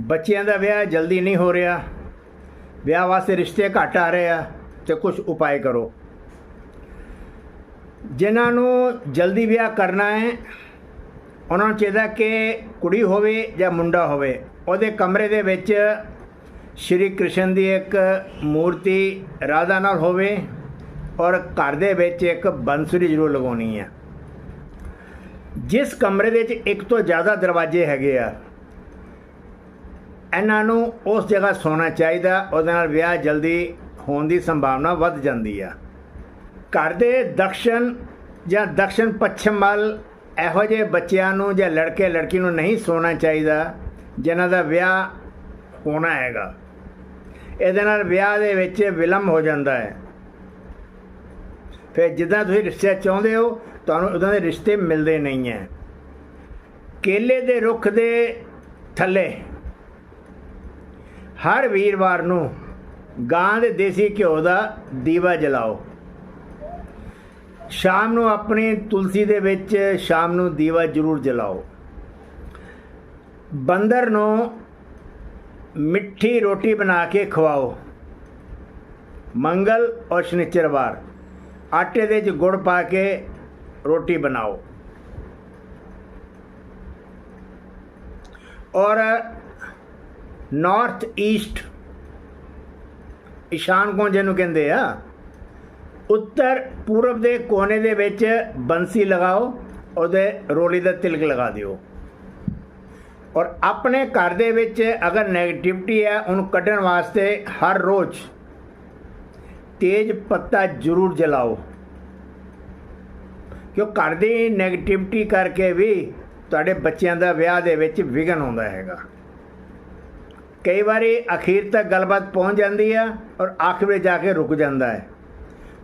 ਬੱਚਿਆਂ ਦਾ ਵਿਆਹ ਜਲਦੀ ਨਹੀਂ ਹੋ ਰਿਹਾ। ਵਿਆਹ ਵਾਸਤੇ ਰਿਸ਼ਤੇ ਘੱਟ ਆ ਰਹੇ ਆ ਤੇ ਕੁਝ ਉਪਾਅ ਕਰੋ। ਜਿਨ੍ਹਾਂ ਨੂੰ ਜਲਦੀ ਵਿਆਹ ਕਰਨਾ ਹੈ, ਉਹਨਾਂ ਨੂੰ ਚਾਹੀਦਾ ਕਿ ਕੁੜੀ ਹੋਵੇ ਜਾਂ ਮੁੰਡਾ ਹੋਵੇ। ਉਹਦੇ ਕਮਰੇ ਦੇ ਵਿੱਚ ਸ਼੍ਰੀ ਕ੍ਰਿਸ਼ਨ ਦੀ ਇੱਕ ਮੂਰਤੀ ਰਾਧਾ ਨਾਲ ਹੋਵੇ ਔਰ ਘਰ ਦੇ ਵਿੱਚ ਇੱਕ ਬੰਸੁਰੀ ਜ਼ਰੂਰ ਲਗਾਉਣੀ ਹੈ। ਜਿਸ ਕਮਰੇ ਦੇ ਵਿੱਚ ਇੱਕ ਤੋਂ ਜ਼ਿਆਦਾ ਦਰਵਾਜ਼ੇ ਹੈਗੇ ਆ ਇਹਨਾਂ ਨੂੰ ਉਸ ਜਗ੍ਹਾ ਸੋਣਾ ਚਾਹੀਦਾ, ਉਹਦੇ ਨਾਲ ਵਿਆਹ ਜਲਦੀ ਹੋਣ ਦੀ ਸੰਭਾਵਨਾ ਵੱਧ ਜਾਂਦੀ ਆ। ਘਰ ਦੇ ਦਕਸ਼ਣ ਜਾਂ ਦਕਸ਼ਨ ਪੱਛਮ ਵੱਲ ਇਹੋ ਜਿਹੇ ਬੱਚਿਆਂ ਨੂੰ ਜਾਂ ਲੜਕੇ ਲੜਕੀ ਨੂੰ ਨਹੀਂ ਸੋਣਾ ਚਾਹੀਦਾ, ਜਿਨ੍ਹਾਂ ਦਾ ਵਿਆਹ ਹੋਣਾ ਹੈਗਾ। ਇਹਦੇ ਨਾਲ ਵਿਆਹ ਦੇ ਵਿੱਚ ਵਿਲੰਬ ਹੋ ਜਾਂਦਾ ਹੈ। ਫਿਰ ਜਿੱਦਾਂ ਤੁਸੀਂ ਰਿਸ਼ਤੇ ਚਾਹੁੰਦੇ ਹੋ, ਤੁਹਾਨੂੰ ਉਦਾਂ ਦੇ ਰਿਸ਼ਤੇ ਮਿਲਦੇ ਨਹੀਂ ਹੈ। ਕੇਲੇ ਦੇ ਰੁੱਖ ਦੇ ਥੱਲੇ ਹਰ ਵੀਰਵਾਰ ਨੂੰ ਗਾਂ ਦੇ ਦੇਸੀ ਘਿਓ ਦਾ ਦੀਵਾ ਜਲਾਓ। ਸ਼ਾਮ ਨੂੰ ਆਪਣੀ ਤੁਲਸੀ ਦੇ ਵਿੱਚ ਸ਼ਾਮ ਨੂੰ ਦੀਵਾ ਜ਼ਰੂਰ ਜਲਾਓ। ਬੰਦਰ ਨੂੰ ਮਿੱਠੀ ਰੋਟੀ ਬਣਾ ਕੇ ਖਵਾਓ। ਮੰਗਲ ਔਰ ਸ਼ਨੀਚਰਵਾਰ ਆਟੇ ਦੇ ਵਿੱਚ ਗੁੜ ਪਾ ਕੇ ਰੋਟੀ ਬਣਾਓ। ਔਰ ਨਾਰਥ ਈਸਟ ਈਸ਼ਾਨ ਕੋਣ ਨੂੰ ਕਹਿੰਦੇ ਆ? ਉੱਤਰ ਪੂਰਬ ਦੇ ਕੋਨੇ ਦੇ ਵਿੱਚ ਬੰਸੀ ਲਗਾਓ, ਉਹਦੇ ਰੋਲੀ ਦਾ ਤਿਲਕ ਲਗਾ ਦਿਓ। ਔਰ ਆਪਣੇ ਘਰ ਦੇ ਵਿੱਚ ਅਗਰ 네ਗੇਟਿਵਿਟੀ ਹੈ, ਉਹਨੂੰ ਕੱਢਣ ਵਾਸਤੇ ਹਰ ਰੋਜ਼ ਤੇਜ ਪੱਤਾ ਜ਼ਰੂਰ ਜਲਾਓ। ਕਿਉਂ ਘਰ ਦੀ 네ਗੇਟਿਵਿਟੀ ਕਰਕੇ ਵੀ ਤੁਹਾਡੇ ਬੱਚਿਆਂ ਦਾ ਵਿਆਹ ਦੇ ਵਿੱਚ ਵਿਘਨ ਆਉਂਦਾ ਹੈਗਾ। ਕਈ ਵਾਰੀ ਅਖੀਰ ਤੱਕ ਗੱਲਬਾਤ ਪਹੁੰਚ ਜਾਂਦੀ ਆ ਔਰ ਆਖਿਰ ਵਿੱਚ ਜਾ ਕੇ ਰੁਕ ਜਾਂਦਾ ਹੈ।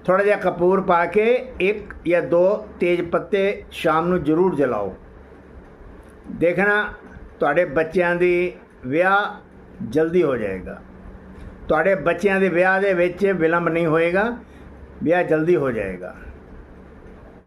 ਥੋੜਾ ਜਿਹਾ ਕਪੂਰ ਪਾ ਕੇ ਇੱਕ ਜਾਂ ਦੋ ਤੇਜ ਪੱਤੇ ਸ਼ਾਮ ਨੂੰ ਜ਼ਰੂਰ ਜਲਾਓ। ਦੇਖਣਾ ਤੁਹਾਡੇ ਬੱਚਿਆਂ ਦੀ ਵਿਆਹ ਜਲਦੀ ਹੋ ਜਾਏਗਾ। ਤੁਹਾਡੇ ਬੱਚਿਆਂ ਦੇ ਵਿਆਹ ਦੇ ਵਿੱਚ ਵਿਲੰਬ ਨਹੀਂ ਹੋਏਗਾ। ਵਿਆਹ ਜਲਦੀ ਹੋ ਜਾਏਗਾ।